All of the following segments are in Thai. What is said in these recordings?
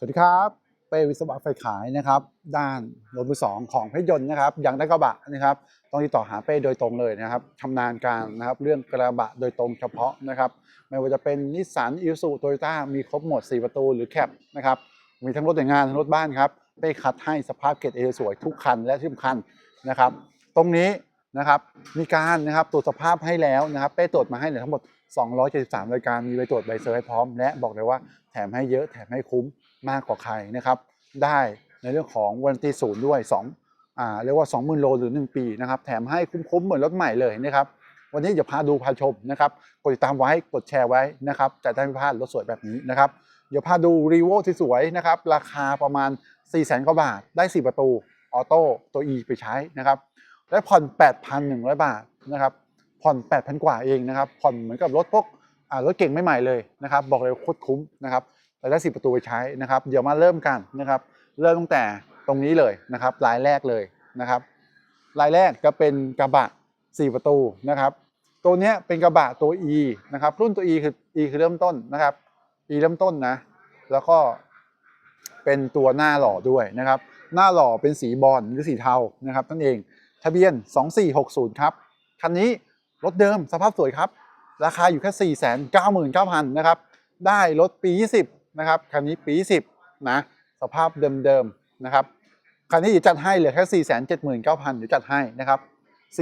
สวัสดีครับ เป้วิศวะไฟขายนะครับ ด้านรถมือสองของเพชรยนต์นะครับอย่างได้กระบะนะครับ ต้องติดต่อหาเป้โดยตรงเลยนะครับชำนาญการนะครับ เรื่องกระบะโดยตรงเฉพาะนะครับ ไม่ว่าจะเป็นนิสสันอิ s ซูโตโยต้ามีครบหมด 4 ประตูหรือแคปนะครับมีทั้งรถแต่งงานทั้งรถบ้านครับเป้คัดให้สภาพเกรดเอสวยทุกคันและที่สำคัญนะครับ ตรงนี้นะครับมีการนะครับตรวจสภาพให้แล้วนะครับ เป้ตรวจมาให้เนี่ยทั้งหมด 273 รายการมีใบตรวจใบเซอร์ให้พร้อม และบอกเลยว่าแถมให้เยอะแถมให้คุ้ม มากกว่าใครนะครับ ได้ในเรื่องของวันตีศูนย์ด้วย2อ่าเรียกว่า 20,000 โลหรือ 1 ปีนะครับแถมให้คุ้มๆเหมือนรถใหม่เลยนะครับวันนี้จะพาดูพาชมนะครับกดติดตามไว้กดแชร์ไว้นะครับจะได้ไม่พลาดรถสวยแบบนี้นะครับเดี๋ยวพาดูรีโวที่สวยนะครับราคาประมาณ 4 0 0 0 0 0กว่าบาทได้ 4 ประตูออโต้ตัว E ไปใช้นะครับและผ่อน 8,100 บาทนะครับผ่อน 8,000 กว่าเองนะครับผ่อนเหมือนกับรถพวกรถเก่งไม่ใหม่เลยนะครับบอกเลยโคตรคุ้มนะครับ แต่ได้10ประตูไปใช้นะครับ เดี๋ยวมาเริ่มกันนะครับ เริ่มตั้งแต่ตรงนี้เลยนะครับรายแรกเลยนะครับรายแรกก็เป็นกระบะ 4 ประตูนะครับ ตัวนี้เป็นกระบะตัว E นะครับ รุ่นตัว E คือ E คือเริ่มต้นนะครับ E เริ่มต้นนะ แล้วก็เป็นตัวหน้าหล่อด้วยนะครับ หน้าหล่อเป็นสีบอลหรือสีเทานะครับนั่นเอง ทะเบียน 2460 ครับ คันนี้รถเดิมสภาพสวยครับ ราคาอยู่แค่ 499,000 นะครับ ได้รถปี 20 นะครับคันนี้ปี 10 นะ สภาพเดิมๆนะครับคันนี้เดี๋ยวจัดให้เหลือแค่ 479,000เดี๋ยวจัดให้นะครับ4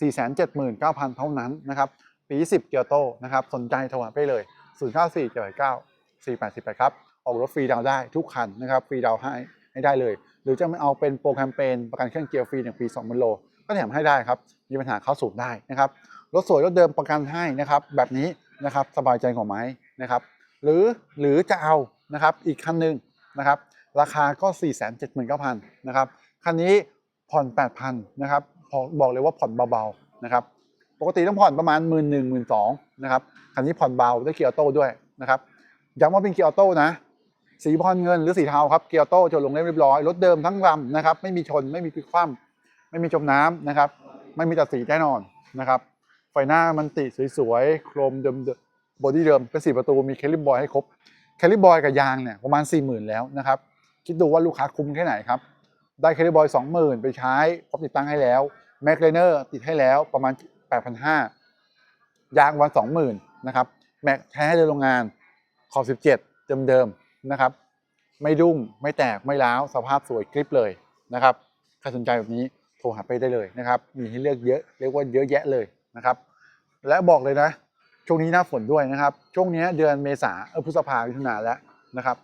479,000 เท่านั้นนะครับ ปี 10 เกียรโตนะครับ สนใจโทรหาไปเลย 094 79 4818ครับออกรถฟรีดาวได้ทุกคันนะครับฟรีดาวให้ให้ได้เลย หรือจะไม่เอาเป็นโปรแคมเปญประกันเครื่องเกียร์ฟรี1ปี2,000โลก็แถมให้ได้ครับ มีปัญหาเข้าสูบได้นะครับรถสวยรถเดิมประกันให้นะครับ แบบนี้นะครับสบายใจกว่าไหมนะครับ หรือหรือจะเอานะครับอีกคันหนึ่งนะครับราคาก็ 479,000นะครับคันนี้ผ่อน 8,000นะครับบอกเลยว่าผ่อนเบาๆนะครับปกติต้องผ่อนประมาณ 1 1 0 0 0 2นะครับคันนี้ผ่อนเบาได้เกียร์ออโต้ด้วยนะครับย้ำว่าเป็นเกียร์ออโต้นะสีบอลเงินหรือสีเทาครับเกียร์ออโต้จดลงเล่มเรียบร้อยรถเดิมทั้งลำนะครับไม่มีชนไม่มีพลิกคว่ำไม่มีจมน้ำนะครับ ไม่มีตัดสีแน่นอนนะครับไฟหน้ามันติสวยๆโครมเดิม บอดี้เดิมเป็นสีประตูมีแคลิบบอยให้ครบแคลิบบอยกับยางเนี่ยประมาณ 40,000 แล้วนะครับ คิดดูว่าลูกค้าคุ้มแค่ไหนครับ ได้แคลิบบอย20,000 ไปใช้พร้อมติดตั้งให้แล้วแม็กเลเนอร์ติดให้แล้วประมาณ 8,500 ยางวัน 20,000 นะครับแม็กแท้ในโรงงานขอบ 17 เดิมๆนะครับ ไม่ดุ้งไม่แตกไม่ร้าวสภาพสวยกริบเลยนะครับใครสนใจแบบนี้โทรหาไปได้เลยนะครับ มีให้เลือกเยอะเรียกว่าเยอะแยะเลยนะครับ และบอกเลยนะ ช่วงนี้หน้าฝนด้วยนะครับ ช่วงนี้เดือนเมษาเออพฤษภามิถุนาแล้วนะครับ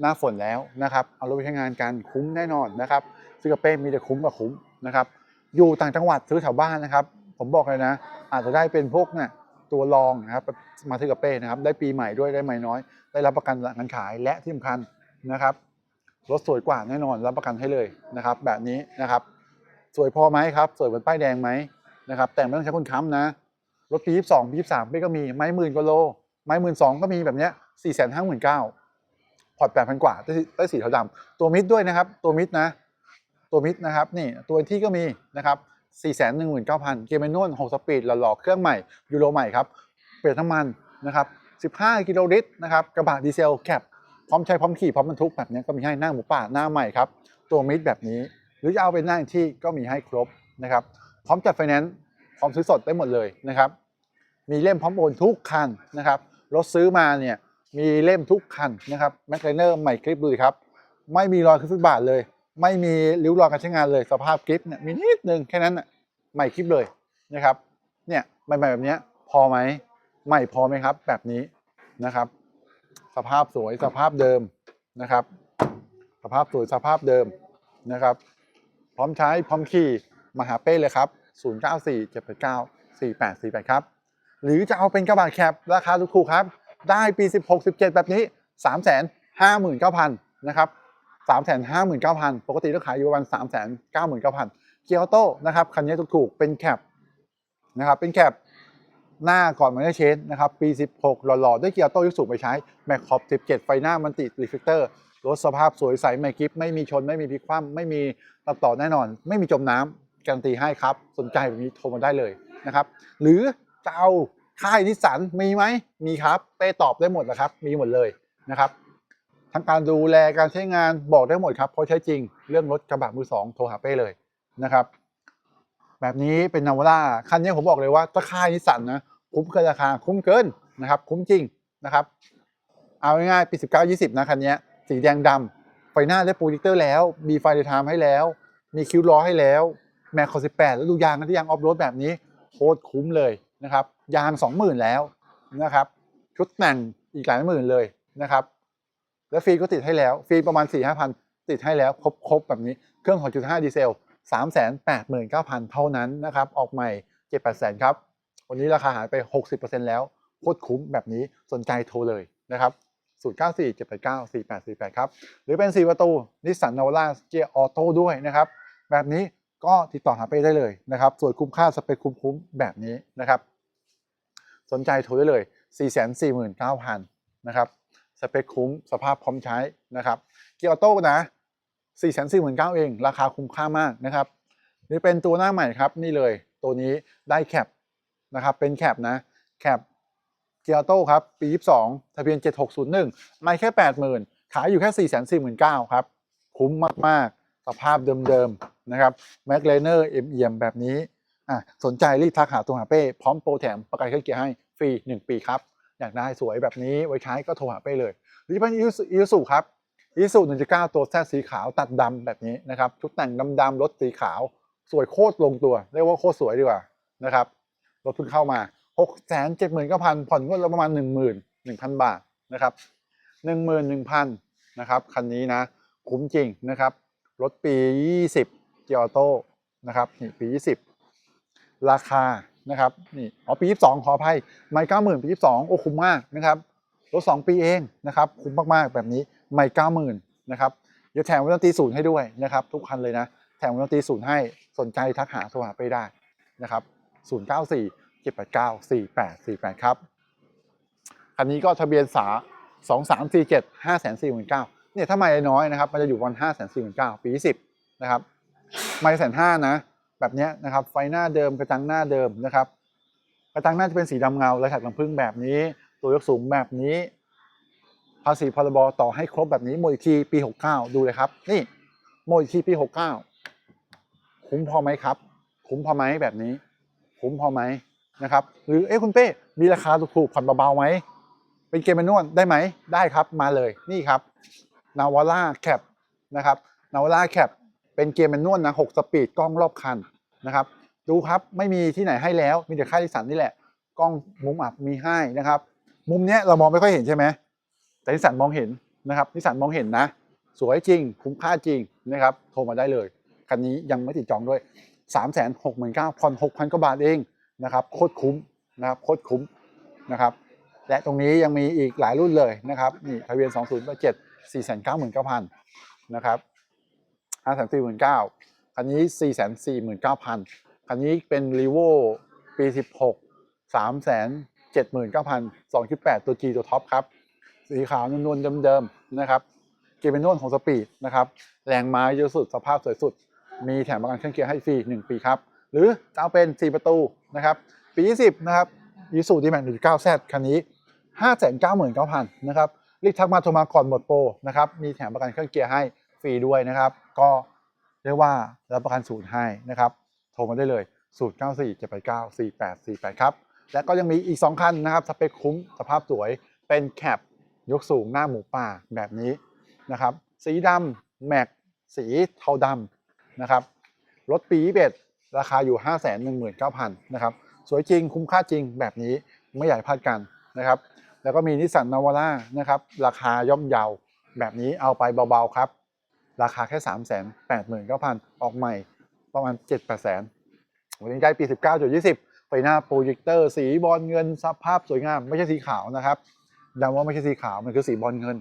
หน้าฝนแล้วนะครับ เอารถไปใช้งานกันคุ้มแน่นอนนะครับ ซื้อกระเป้มีแต่คุ้มกับคุ้มนะครับ อยู่ต่างจังหวัดซื้อแถวบ้านนะครับ ผมบอกเลยนะ อาจจะได้เป็นพวกเนี่ยตัวรองนะครับมาซื้อกระเป้นะครับ ได้ปีใหม่ด้วยได้ไม่น้อย ได้รับประกันหลังการขายและที่สำคัญนะครับรถสวยกว่าแน่นอนรับประกันให้เลยนะครับ แบบนี้นะครับ สวยพอไหมครับ สวยเหมือนป้ายแดงไหมนะครับ แต่ไม่ต้องใช้คนค้ำนะ รถปี22ปี23ปีก็มีไม้หมื่นกว่าโล ไม้หมื่นสองก็มีแบบเนี้ย4 5 9 0 0 0ผ่นเก้าขอน8,000กว่าได้สีเทาดำตัวมิดด้วยนะครับ ตัวมิดนะ ตัวมิดนะครับนี่ตัวที่ก็มีนะครับ4 1 9 0 0 0เกียร์แมนนวล6สปีดหล่อๆเครื่องใหม่ยูโรใหม่ครับเปลี่ยนน้ำมันนะครับ15กิโลลิตรนะครับกระบะดีเซลแคปพร้อมใช้พร้อมขี่พร้อมบรรทุกแบบนี้ก็มีให้หน้าหมูป่าหน้าใหม่ครับตัวมิดแบบนี้ หรือจะเอาเป็นหน้าที่ก็มีให้ครบนะครับพร้อมจัดไฟแนนซ์ พร้อมซื้อสดได้หมดเลยนะครับ มีเล่มพร้อมโอนทุกคันนะครับ รถซื้อมาเนี่ยมีเล่มทุกคันนะครับแมคเลเนอร์ใหม่คลิปดูดิครับ ไม่มีรอยขึ้นฟุตบาทเลย ไม่มีริ้วรอยการใช้งานเลย สภาพคลิปเนี่ยมีนิดนึงแค่นั้นน่ะใหม่คลิปเลยนะครับเนี่ยใหม่ๆแบบเนี้ยพอไหมใหม่พอไหมครับ แบบนี้นะครับ สภาพสวยสภาพเดิมนะครับ สภาพสวยสภาพเดิมนะครับ พร้อมใช้พร้อมขี่มาหาเป้เลยครับ 094 789 4848 ครับ หรือจะเอาเป็นกระบะแคปราคาถูกๆครับ ได้ปี 16 17 แบบนี้ 359,000 นะครับ 359,000 ปกติต้องขายอยู่ประมาณ399,000 เกียร์โต้นะครับคันนี้ถูกๆเป็นแคปนะครับเป็นแคปหน้าก่อนมันได้เชนนะครับปี 16 หล่อๆ ด้วยเกียร์โต้ยุคสูงไปใช้ แม็กขอบ 17 ไฟหน้ามันติดรีเฟกเตอร์รถสภาพสวยใสไม่กริปไม่มีชน ไม่มีพลิกคว่ำไม่มีตัดต่อแน่นอน ไม่มีจมน้ำ การันตีให้ครับ สนใจแบบนี้โทรมาได้เลยนะครับ หรือจะเอาค่ายนิสสันมีไหมมีครับเป้ตอบได้หมดแหละครับ มีหมดเลยนะครับ ทั้งการดูแลการใช้งานบอกได้หมดครับเพราะใช้จริงเรื่องรถกระบะมือสองโทรหาเป้เลยนะครับ แบบนี้เป็นนาวาร่าคันนี้ผมบอกเลยว่าถ้าค่ายนิสสันนะคุ้มเกินราคาคุ้มเกินนะครับ คุ้มจริงนะครับ เอาง่ายๆปี 19 20 นะคันนี้สีแดงดำไฟหน้าได้โปรเจคเตอร์แล้วมีไฟเดย์ไทม์ให้แล้ว มีคิวล้อให้แล้ว แม็กคอ18แล้วดูยางกันที่ยางออฟโรดแบบนี้โคตรคุ้มเลยนะครับ ยาง20,000แล้วนะครับชุดแต่งอีกหลายหมื่นเลยนะครับ แล้วฟรีก็ติดให้แล้วฟรีประมาณ4 5พันติดให้แล้วครบครบแบบนี้เครื่อง2.5ดีเซล389,000 เท่านั้นนะครับ ออกใหม่ 7 8 0 0 0ครับ วันนี้ราคาหายไป 60%แล้ว โคตรคุ้มแบบนี้สนใจโทรเลยนะครับ 094 789 4848 ครับ หรือเป็น 4 ประตูนิสสันนาวาร่าเกียร์ออโต้ด้วยนะครับ แบบนี้ ก็ติดต่อหาเป้ได้เลยนะครับส่วนคุ้มค่าสเปคคุ้มๆแบบนี้นะครับ สนใจโทรได้เลย 449,000นะครับสเปคคุ้มสภาพพร้อมใช้นะครับเกียร์ออโต้นะ 449,000เอง ราคาคุ้มค่ามากนะครับนี่เป็นตัวหน้าใหม่ครับนี่เลยตัวนี้ได้แคปนะครับเป็นแคปนะแคปเกียร์ออโต้ครับปี 22 ทะเบียน 7601 ไม่แค่ 80,000 ขายอยู่แค่ 449,000 ครับ คุ้มมาก ๆ สภาพเดิม ๆ นะครับแม็กเลเนอร์เอ็มเอี่ยมแบบนี้อะสนใจรีบทักหาตัวหาเป้พร้อมโปรแถมประกันเครื่องเกียร์ให้ฟรี 1 ปีครับ อยากได้สวยแบบนี้ไว้ใช้ก็โทรหาเป้เลยหรือเป็นอีซูครับอีซู1.9ตัวแท้สีขาวตัดดำแบบนี้นะครับชุดแต่งดำๆรถสีขาว สวยโคตรลงตัว เรียกว่าโคตรสวยดีกว่านะครับรถเพิ่งเข้ามา6 7 9 0 0 0ผ่อนงวดละประมาณ11,000บาทนะครับ11,000นะครับคันนี้นะคุ้มจริงนะครับรถปี20 เกียร์ออโต้นะครับนี่ปี 20 ราคานะครับนี่อ๋อปี 22 ขออภัยไม่90,000ปี 22 โอ้คุ้มมากนะครับรถ2ปีเองนะครับคุ้มมากๆแบบนี้ไม่90,000นนะครับเดี๋ยวแถมวงดนตีศูนย์ให้ด้วยนะครับทุกคันเลยนะ แถมวงดนตีศูนย์ให้สนใจทักหาโทรหาไปได้นะครับ 094 789 4848 ครับ คันนี้ก็ทะเบียนสา2347 549,000เนี่ยถ้าไม่น้อยนะครับ มันจะอยู่วัน549,000ปี 10 นะครับ ไม่แสนห้านะ แบบนี้นะครับ ไฟหน้าเดิมกระจังหน้าเดิมนะครับ กระจังหน้าจะเป็นสีดำเงาและถักลำพึ่งแบบนี้ ตัวยกสูงแบบนี้ ภาษีพรบต่อให้ครบแบบนี้หมดอีกทีปี69ดูเลยครับ นี่หมดอีกทีปี69คุ้มพอไหมครับ คุ้มพอไหมแบบนี้ คุ้มพอไหมนะครับ หรือเอ้คุณเป้ มีราคาถูกๆผ่อนเบาๆไหม เป็นเกมแมนนวลได้ไหม ได้ครับ มาเลย นี่ครับ นาวาร่าแคปนะครับ นาวาร่าแคป เป็นเกมแมนนวลนะ6สปีดกล้องรอบคันนะครับ ดูครับไม่มีที่ไหนให้แล้วมีแต่ค่ายดิสันนี่แหละ กล้องมุมอับมีให้นะครับ มุมเนี้ยเรามองไม่ค่อยเห็นใช่ไหมแต่นิสสันมองเห็นนะครับนิสสันมองเห็นนะ สวยจริง คุ้มค่าจริงนะครับโทรมาได้เลยคันนี้ยังไม่ติดจองด้วย 3 6 9 0 0 0ผ่อน6,000กว่าบาทเองนะครับโคตรคุ้มนะครับโคตรคุ้มนะครับและตรงนี้ยังมีอีกหลายรุ่นเลยนะครับนี่ทะเบียน 2087 499,000 นะครับ 549,000คันนี้449,000คันนี้เป็น r e v o ปี16 379,000 2.8ตัว G ตัวท็อปครับ สีขาวนวลๆเดิมๆนะครับ เกียร์เป็นนวลของสปีดนะครับ แรงม้าเยอะสุดสภาพสวยสุด มีแถมประกันเครื่องเกียร์ให้ฟรี1ปีครับ หรือจะเอาเป็น 4 ประตูนะครับ ปี 20 นะครับยูสูดีแม็ก1.9 Z คันนี้599,000นะครับรีบทักมาโทรมาก่อนหมดโปรนะครับ มีแถมประกันเครื่องเกียร์ให้ฟรีด้วยนะครับ ก็เรียกว่ารับประกันศูนย์ให้นะครับ โทรมาได้เลย 094 789 4848 ครับ และก็ยังมีอีก 2 คันนะครับ สเปคคุ้มสภาพสวยเป็นแคปยกสูงหน้าหมูป่าแบบนี้นะครับ สีดำแม็กสีเทาดำนะครับ รถปี21ราคาอยู่ 519,000นะครับ สวยจริงคุ้มค่าจริงแบบนี้ไม่อยากให้พลาดกันนะครับ แล้วก็มีนิสสันนาวาร่านะครับ ราคาย่อมเยาแบบนี้เอาไปเบาๆครับ ราคาแค่3 8 9 0 0 0ออกใหม่ประมาณ7 8แสนวันนี้ได้ปี19.20ไฟหน้าโปรเจคเตอร์สีบอลเงินสภาพสวยงาม ไม่ใช่สีขาวนะครับย้ำว่าไม่ใช่สีขาวมันคือสีบอลเงิน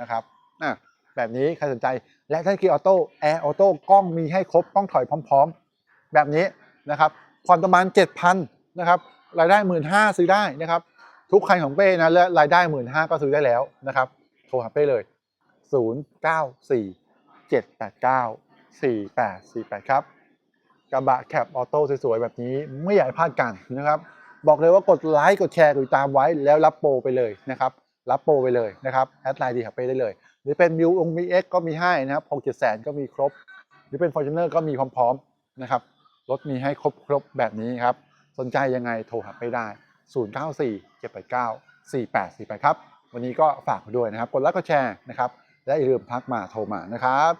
นะครับอะแบบนี้ใครสนใจและถ้าเกียร์ออโต้แอร์ออโต้กล้องมีให้ครบกล้องถอยพร้อม ๆ แบบนี้นะครับผ่อนประมาณ 7,000นะครับรายได้ 1 5ื่นซื้อได้นะครับทุกคันของเป้นะและรายได้ 1 5ื่นก็ซื้อได้แล้วนะครับโทรหาเป้เลย 0 9 4 7 8 9 4 8 4 8 ครับกระบะแคปออโต้สวยๆ แบบนี้ไม่อยากพลาดกันนะครับ บอกเลยว่ากดไลค์กดแชร์ติดตามไว้แล้วรับโปรไปเลยนะครับรับโปรไปเลยนะครับแอดไลน์ดีครับเป้ได้เลย หรือเป็นมิวองมีเอ็กก็มีให้นะครับหกเจ็ดแสนก็มีครบ หรือเป็น f o r t u n e r ก็มีพร้อมๆนะครับรถมีให้ครบครบแบบนี้ครับ สนใจยังไงโทรหาไปได้ 094 789 4848 ครับ วันนี้ก็ฝากด้วยนะครับ กดไลค์กดแชร์นะครับ อย่าลืมทักมาโทรมานะครับ